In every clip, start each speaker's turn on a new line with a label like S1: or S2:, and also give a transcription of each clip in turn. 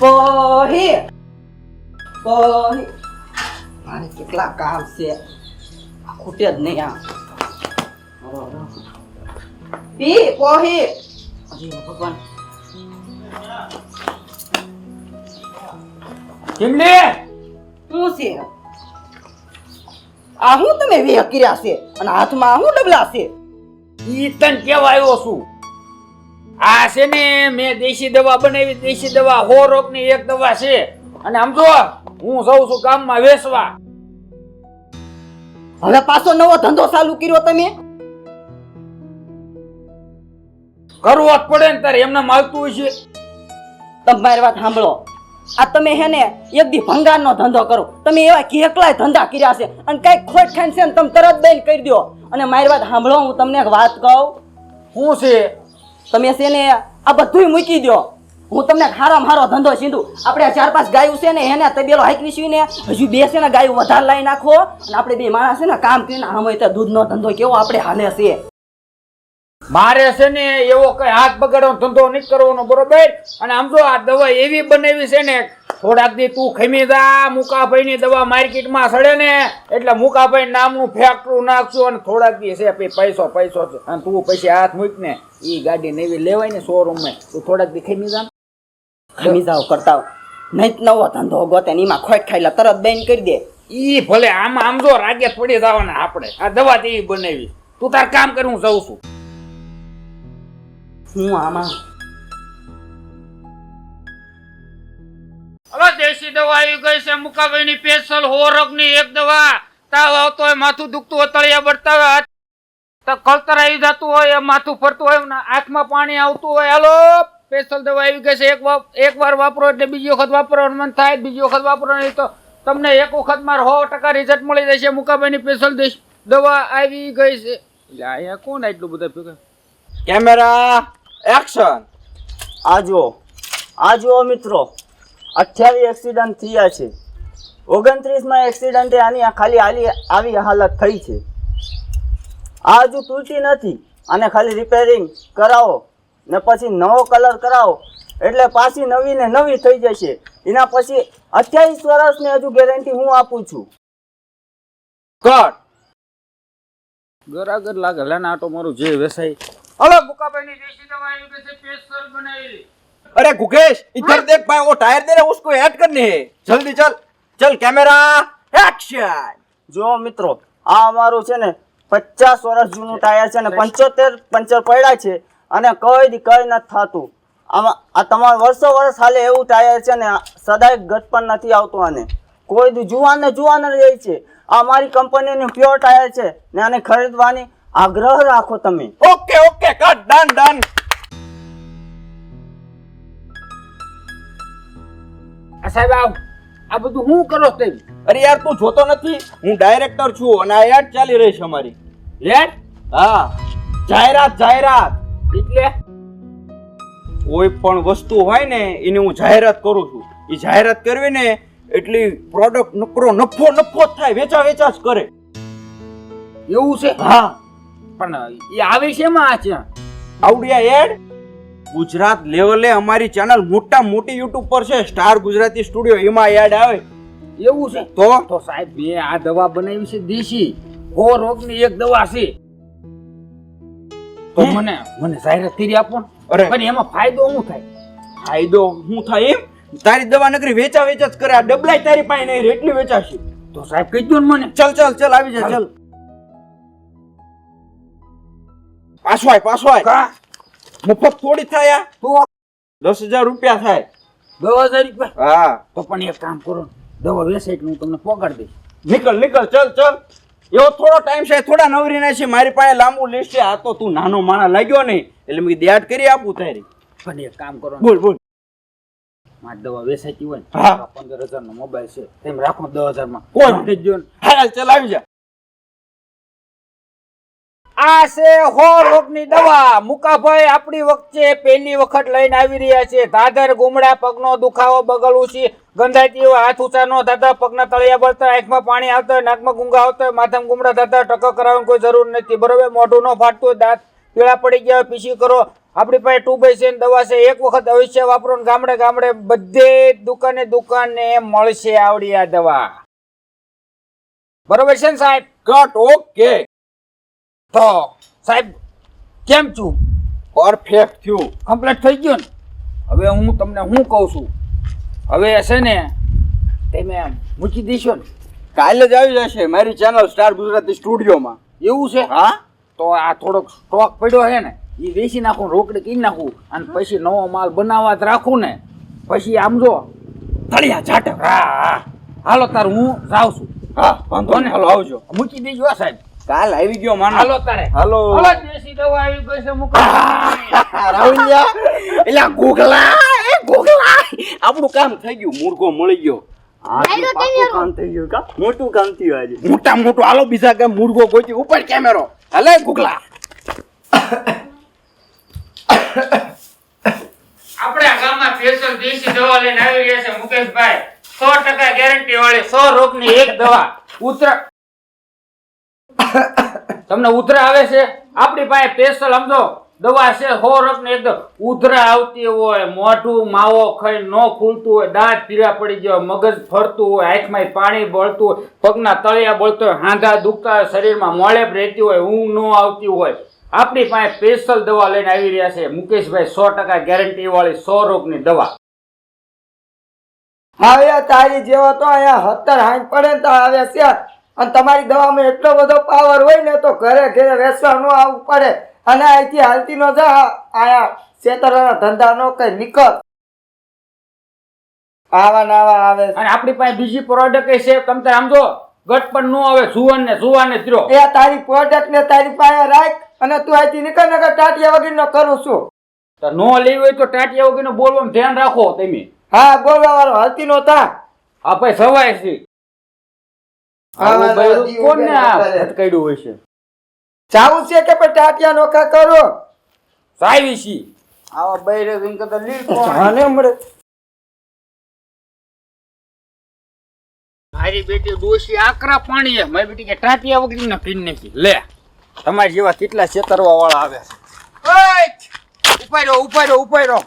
S1: પોહી પોહી મારે કેટલા કામ છે આ ખૂટે જ નહીં આ પી પોહી ભગવાન
S2: ચીમલી
S1: શું છે? આ હું તમે વેહ કર્યા છે અને હાથમાં હું ડબલા છે?
S2: ઈ તન કેવા આવ્યો છું. આ છે ને મેં દેશી દવા બનાવી દેશી દવા હો રોગની એક દવા છે. અને આમ જો હું જઉં છું ગામમાં વેચવા
S1: હવે પાછો નવો ધંધો ચાલુ કર્યો તમે?
S2: કરવો જ પડે ને તારે એમને માલતું હોય છે.
S1: તમારી વાત સાંભળો. આ તમે હે ને એક દી ભંગારનો ધંધો કરો. તમે એવા કેટલાય ધંધા કર્યા છે. અને કઈ ખોટ ખાઈને છે ને તમે તરત બેન કરી દો. અને મારી વાત સાંભળો હું તમને વાત કહું.
S2: શું છે?
S1: તમે છે ને આ બધુંય મૂકી દો હું તમને ખારા મારો ધંધો સીધું. આપણે ચાર પાંચ ગાયું છે ને, એને તબેલો હાઈકવી ને હજુ બે છે ને ગાયું વધારે લાવી નાખો. અને આપણે બે માણસ છે ને, કામ કરીને હોય તો દૂધનો ધંધો કેવો આપણે હાલે છે.
S2: મારે છે ને એવો કઈ હાથ બગાડવાનો ધંધો નહીં કરવાનો, બરોબર? અને આમ જો આ દવા એવી બનાવી છે ને થોડાક દી તું ખમી જા મુકાભાઈ ની દવા માર્કેટમાં સડે ને એટલે મુકાભાઈ નામનું ફેક્ટરું નાખશું અને થોડાક દી છે પૈસો પૈસો છે. અને તું પછી હાથ મૂક ને એ ગાડી નવી લેવાય ને શોરૂમમાં તું થોડાક દી ખમી જા.
S1: ખમી જાવ કરતા નહીં નવો ધંધો ગોતે ને એમાં ખોટ ખાઈ તરત બેન કરી દે.
S2: ઈ ભલે આમાં આમ જો રાગે પડી જવાના આપણે. આ દવા તેવી બનાવી. તું તાર કામ કરું જઉં છું.
S1: હું આમાં
S2: દેશી દવા આવી ગઈ છે મુકાભાઈની સ્પેશિયલ હોરકની એક દવા તાવ આવતો હોય માથું દુખતું હોય તળિયા બળતા હોય તો કળતર આવી જતું હોય એમ માથું ફરતું હોય ને આંખમાં પાણી આવતું હોય. હાલો સ્પેશિયલ દવા આવી ગઈ છે. એક એક વાર વાપરો એટલે બીજી વખત વાપરવાનું મન થાય બીજી વખત વાપરવાની તો તમને એક વખતમાં સો ટકા રિઝલ્ટ મળી જશે મુકાભાઈની સ્પેશિયલ દેશ દવા આવી ગઈ છે. એટલે અહીંયા કોણ એટલું બધા ભેગા
S3: કેમેરા એક્શન
S4: આ જુઓ. આ જુઓ મિત્રો. અઠ્યાવીસ એક્સિડન્ટ થયા છે. ઓગણત્રીસમાં એક્સિડન્ટે આની આ ખાલી આલી આવી હાલત થઈ છે. આ હજુ તૂટી નથી અને ખાલી રિપેરિંગ કરાવો ને પછી નવો કલર કરાવો એટલે પાછી નવી ને નવી થઈ જશે. એના પછી અઠ્યાવીસ વર્ષની હજુ ગેરંટી હું આપું છું.
S3: કટ
S2: ગરાગર લાગે. લેના આટો મારું જે વેસાય હલો મુકાભાઈની દેશી દવા આવી ગઈ છે સ્પેશિયલ બનાવેલી
S3: अरे गुकेश इधर देख भाई वो टायर दे रहे हैं, उसको ऐड करने हैं जल्दी चल चल कैमरा एक्शन
S4: જુઓ મિત્રો આ અમારું છે ને પચાસ વર્ષ જૂનું ટાયર છે ને પંચોતેર પંચર પડ્યા છે અને કઈ દી કઈ નથી થતું આમાં આ તમારું વર્ષો વર્ષ હાલે એવું ટાયર છે ને આ સદાય ગત પણ નથી આવતું આને કોઈ દી જુવાન ને જુવાન જ રહે છે આ અમારી કંપનીનું પ્યોર ટાયર છે ને આને ખરીદવાની આગ્રહ રાખો તમે
S3: okay okay cut done
S2: done સાહેબ આવ આ બધું હું કરો તેમ?
S3: અરે યાર તું જોતો નથી. હું ડાયરેક્ટર છું અને આ એડ ચાલી રહી છે અમારી.
S2: એડ
S3: હા. જાહેરાત જાહેરાત.
S2: એટલે?
S3: કોઈ પણ વસ્તુ હોય ને એની હું જાહેરાત કરું છું. એ જાહેરાત કરવી ને એટલી પ્રોડક્ટ નકરો નફો નફો જ થાય. વેચા વેચા જ કરે.
S2: એવું છે?
S3: હા.
S2: પણ એ આવે છે એમાં આ છે
S3: આવડિયા એડ ગુજરાત લેવલે અમારી ચેનલ મોટા મોટી યુટ્યુબ પર છે. સ્ટાર ગુજરાતી સ્ટુડિયો એમાં એડ આવે.
S2: એવું છે.
S3: તો?
S2: તો સાહેબ મેં આ દવા બનાવી છે દેશી. હો રોગની એક દવા છે. તો મને મને જાહેરાત કરી આપો
S3: અરે.
S2: પણ એમાં ફાયદો શું થાય?
S3: ફાયદો શું થાય એમ? તારી દવા નકરી વેચા વેચા જ કરે. આ ડબલાય તારી પાસે નહીં એટલી વેચાશે.
S2: તો સાહેબ કહી દો મને.
S3: ચલ ચલ ચલ આવી જા ચલ. પાછો આય પાછો આય.
S2: કા?
S3: મફત થોડી થાય આ?
S2: તો
S3: દસ હજાર રૂપિયા થાય.
S2: દવા હજાર રૂપિયા?
S3: હા.
S2: તો પણ એક કામ કરો દવા વેસાઈ એટલે હું તમને પગાર દઈશ.
S3: નીકળ નીકળ ચલ ચલ. એવો થોડો ટાઈમ છે થોડા નવરી છે મારી પાસે લાંબુ લિસ્ટ છે. આ તો તું નાનો માણા લાગ્યો નહીં એટલે મેં દેટ કરી આપું તારી.
S2: પણ એક કામ કરો.
S3: બોલ બોલ.
S2: મારી દવા વેસાતી હોય ને
S3: હા.
S2: પંદર હજાર નો મોબાઈલ છે. તેમ રાખો દસ હજારમાં ને.
S3: હાલ ચલ આવી જા.
S2: આ છે હો રોગની દવા. મુકાભાઈ આપણી વચ્ચે પહેલી વખત લઈને આવી રહ્યા છે. ધાધર, ગુમડા, પગનો દુખાવો બગલ ઉછી ગંધાતી હોય હાથ ઊંચા ન પગના તળિયા બળતા આંખમાં પાણી આવતા હોય નાકમાં ગુંગા આવતા હોય માથામાં ગુમડા થતા ટકો કરાવવાની કોઈ જરૂર નથી. બરોબર? મોઢું ન ફાટતું હોય, દાંત પીળા પડી ગયા હોય, પીસી કરો. આપણી પાસે ટુ બાય સેન દવા છે. એક વખત અવશ્ય વાપરો ને ગામડે ગામડે બધે દુકાને દુકાને મળશે આવડી આ દવા. બરોબર છે ને સાહેબ?
S3: કટ ઓકે
S2: તો સાહેબ કેમ છું?
S3: પરફેક્ટ થયું.
S2: કમ્પ્લીટ થઈ ગયું ને? હવે હું તમને શું કહું છું? હવે છે ને તમે મૂકી દેશો ને.
S3: કાલે જ આવી જશે મારી ચેનલ સ્ટાર ગુજરાતી સ્ટુડિયોમાં
S2: એવું છે?
S3: હા?
S2: તો આ થોડોક સ્ટોક પડ્યો છે ને એ વેચી નાખું રોકડી કરી નાખું અને પછી નવો માલ બનાવવા જ રાખું ને. પછી આમ જો
S3: તળિયા ઝાટક.
S2: હા હા. હાલો તાર હું જાઉં છું.
S3: હા વાંધો ને હાલો આવજો.
S2: મૂકી દેજો હો સાહેબ.
S3: કાલ આવી ગયો માનો.
S2: હાલો તારે.
S3: હાલો.
S2: હાલો દેશી દવા આવી ગઈ છે મૂકો
S3: રાહુલિયા એટલે ગોગલા એ ગોગલા આપણું કામ થઈ ગયું મુર્ગો મળી ગયો.
S4: આજનું કામ થઈ ગયું કા? મોટું કામ થયું આજે.
S3: મોટા મોટું હાલો બીજા કે મુર્ગો ગોતી ઉપર કેમેરો હલે ગોગલા.
S2: આપણા ગામમાં સ્પેશિયલ દેશી દવા લઈને આવી રહ્યા છે મુકેશભાઈ. સો ટકા ગેરંટી વાળી સો રોગની એક દવા. ઉધરા તમને ઉધરા આવે છે? આપણી પાસે સ્પેશિયલ સમજો, દવા છે સો રોગની એકદમ. ઉધરા આવતી હોય, મોઢું માવો ખાઈ ન ખુલતું હોય, દાંત પીળા પડી ગયા મગજ ફરતું હોય, આંખમાં પાણી બળતું હોય, પગના તળિયા બળતું હોય, હાંધા દુખતા હોય, શરીરમાં મોળેપ રહેતી હોય, ઊંઘ ન આવતી હોય. આપણી પાસે સ્પેશિયલ દવા લઈને આવી રહ્યા છે. મુકેશભાઈ સો ટકા ગેરંટી વાળી સો રોગની દવા.
S5: હવે તારી જેવા તો અહીંયા હતર હાંજ પડે તો આવે છે. અને તમારી દવામાં એટલો બધો પાવર હોય ને તો ઘરે ઘરે વેચવા ન આવવું પડે. અને અહીંથી હાલતી નો જા આયા ખેતરના ધંધા નો કઈ નીકળ. આવા નાવા આવા
S2: અને આપણી પાસે બીજી પ્રોડક્ટ છે? તમે તાર આમ જો ગટ પણ ન આવે સુવન ને જુવાન ને ત્રો
S5: એ તારી પ્રોડક્ટ ને તારી પાસે રાખ અને તું અહીંથી નીકળ નકર ટાટિયા વગર નો કરું છું.
S2: તો નો લેવી હોય તો ટાટિયા વગરનું બોલવાનું ધ્યાન રાખો તમે.
S5: હા બોલવા વાળો હાલતી નો થા.
S2: આ ભાઈ સવાય છે. કોને આ ભટકાડ્યું હોય છે?
S5: જાવું છે કે પણ ટાટિયા નોખા કરો?
S2: સાવી છી આવા બૈરે વિંગ તો લીલ કોણ
S5: મળે
S2: મારી બેટી ડોશી આકરા પાણી મારી બેટી કે ટાટિયા વગર ને પીન નાખી. લે તમારી જેવા કેટલા છેતરવા વાળા આવે છે. ઉપાડ્યો ઉપાડ્યો ઉપાડ્યો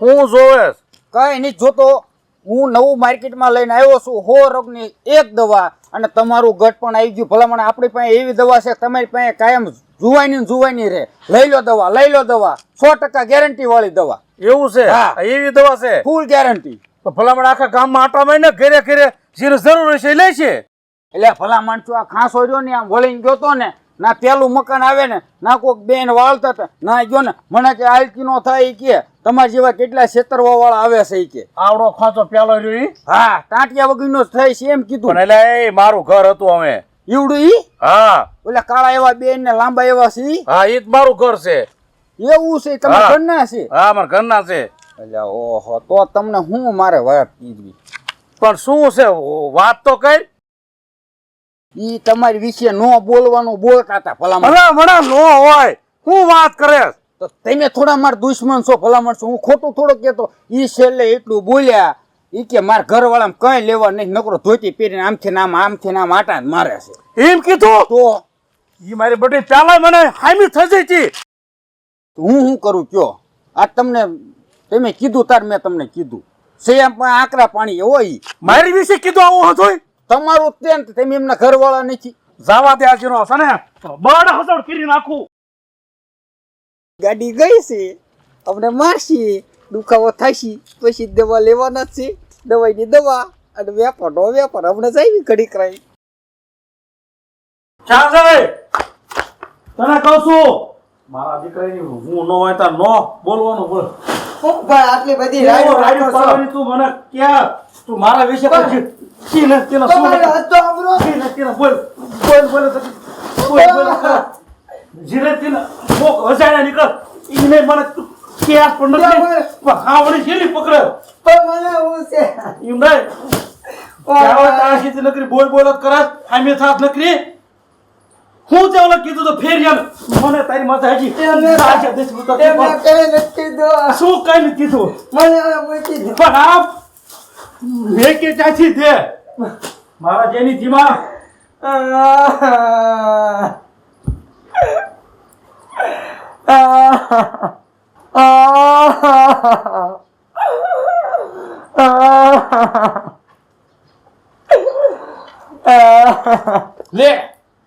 S2: હું જોવે કઈ નહીં જોતો હું નવું માર્કેટમાં લઈને આવ્યો છું હો રોગની એક દવા અને તમારું ગટ પણ આવી ગયું. ભલામણ આપણી પાસે એવી દવા છે તમારી પાસે કાયમ જુવાની જુવાની રહે. લઈ લો દવા લઈ લો દવા. સો ટકા ગેરંટી વાળી દવા.
S6: એવું છે?
S2: હા.
S6: એવી દવા છે?
S2: ફૂલ ગેરંટી
S6: તો ભલામણ આખા ગામમાં આટા મહિને ઘેરે ઘેરે જેને જરૂર હશે લે છે?
S2: એટલે ભલામણ છું આ ખાંસો રહ્યો ને આમ વળીને ગયો તો ને ના પેલું મકાન આવે ને ના કોઈક બેન વાળતા ના ગયો ને. મને કે આલકી નો થાય કે. તમારા જેવા કેટલા છેતરવા વાળા આવે છે કે.
S6: આવડો ખાંચો પ્યાલો રહ્યો ઈ?
S2: હા ટાંટિયા વગરનો નો થાય છે એમ કીધું.
S6: પણ એટલે એ મારું ઘર હતું અમે.
S2: ઈવડું ઈ?
S6: હા.
S2: ઓલા કાળા એવા બેન ને લાંબા એવા છે
S6: હા એ જ મારું ઘર છે.
S2: એવું છે તમે. ઘરના છે?
S6: હા મારા ઘરના છે.
S2: એટલે ઓહો તો તમને હું મારે વાત કીધી
S6: પણ શું છે વાત તો કઈ?
S2: ઈ તમારી વિશે નો બોલવાનું બોલતા હતા
S6: ભલા ભલા નો હોય. હું વાત કરે?
S2: તો તમે થોડા મારા દુશ્મન છો ભલામણ છો. હું ખોટું થોડુંક કહેતો. એ છેલ્લે એટલું બોલ્યા એ કે મારા ઘરવાળામાં કઈ લેવા નહીં નકરો ધોતી પહેરીને આમથી નામ આમથી નામ આટા જ મારે છે.
S6: એમ કીધું?
S2: તો
S6: એ મારી બધી ચાલા મને હામી થઈ જઈ હતી.
S2: હું શું કરું કયો? આ તમને તમે કીધું તાર મેં તમને કીધું. છે આકરા પાણી હોય.
S6: મારી વિશે કીધું આવું હતું?
S2: તમારું તેમ તમે એમના ઘરવાળા નથી.
S6: જવા દે આજનો હશે ને. બળ હસડ કરી નાખું.
S5: ગાડી ગઈ છે અમને મારશે દુખાવો થશે પછી દવા લેવાના છે દવાઈની દવા અને વેપારનો વેપાર અમને જાય ઘડી કરાય
S6: ક્યાં જાય તને કહું છું મારા દીકરાની હું નો હોય તો નો બોલવાનું બોલ.
S5: ભાઈ આટલી બધી રાઈડ
S6: તું મને ક્યાં? તું મારા વિશે પછી તીને તીને શું
S5: તો આમરો.
S6: તીને તીને? બોલ બોલ બોલ બોલ બોલ જીરે તીને હજાયા નીકળ. ઈને મને કેસ પણ નથી. હાવડી શેરી પકડે.
S5: પણ મને હું છે.
S6: એમ નહીં ત્યાં સીધી નકરી બોલ બોલ જ કરે આમે થાત નકરી. હું તે ઓલા કીધું તો ફેર યાર. મને તારી માથે હજી
S5: એમને-
S6: દેશ ઉતરતી
S5: એમને
S6: પણ
S5: કઈ નથી કીધું.
S6: શું કઈ નથી કીધું?
S5: મને હવે મૂકી
S6: પણ આ મેં કે ચાચી દે. મારા જેની
S5: જીમા.
S2: લે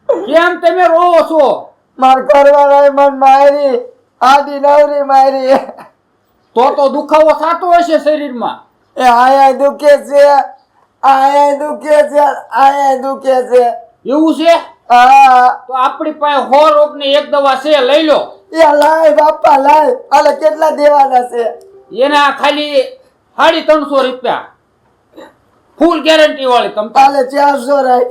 S2: કેમ તમે રોવો છો?
S5: માર ઘરવાળાએ મન મારી આડી નવરી મારી.
S2: તો તો દુખાવો થતો હશે શરીરમાં.
S5: એ આયા દુખે છે આયા દુખે છે આયા દુખે છે.
S2: એવું છે?
S5: આ
S2: તો આપણી પાસે હો રોગની એક દવા છે લઈ લો.
S5: એ લાય બાપા લાય. આલે કેટલા દેવાના છે?
S2: એના ખાલી સાડી ત્રણસો રૂપિયા. ફૂલ ગેરંટી વાળી તમ
S5: તાલે ચારસો રાય.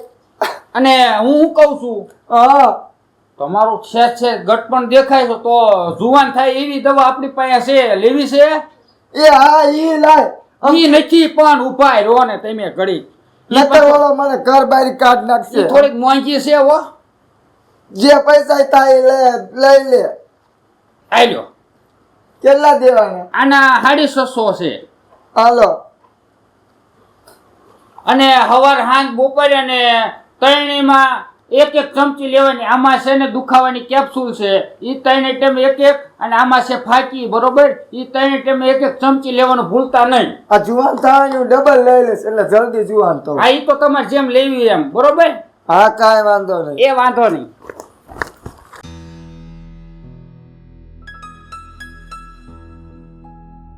S2: અને હું હું કહું છું?
S5: હા.
S2: તમારું છે છે ગટપણ દેખાય છે તો જુવાન થાય એવી દવા આપણી પાસે છે લેવી છે?
S5: એ હા ઈ લાય.
S2: ઈ નથી પણ ઉપાય રહો ને તમે ઘડી
S5: નતર
S2: પાછું-
S5: મને ઘર બહાર કાઢ નાખશે.
S2: થોડીક મોંઘી છે હો.
S5: જે પૈસા થાય એ લે લઈ લે.
S2: આલ્યો
S5: કેટલા દેવાના?
S2: આના સાડી છસો છે.
S5: હાલો.
S2: અને હવાર હાંજ બપોરે અને ત્રણેયમાં એક એક ચમચી લેવાની. આમાં છે ને દુખાવાની કેપ્સ્યુલ છે. એ ત્રણે ટાઈમ એક એક અને આમાં છે ફાકી બરોબર? એ ત્રણે ટાઈમ એક એક ચમચી લેવાનું ભૂલતા નહીં.
S5: આ જુવાન થવાનું ડબલ લઈ લેશ એટલે જલ્દી જુવાન તો.
S2: હા એ તો તમારે જેમ લેવી એમ બરોબર?
S5: હા કાંઈ વાંધો નહીં.
S2: એ વાંધો નહીં.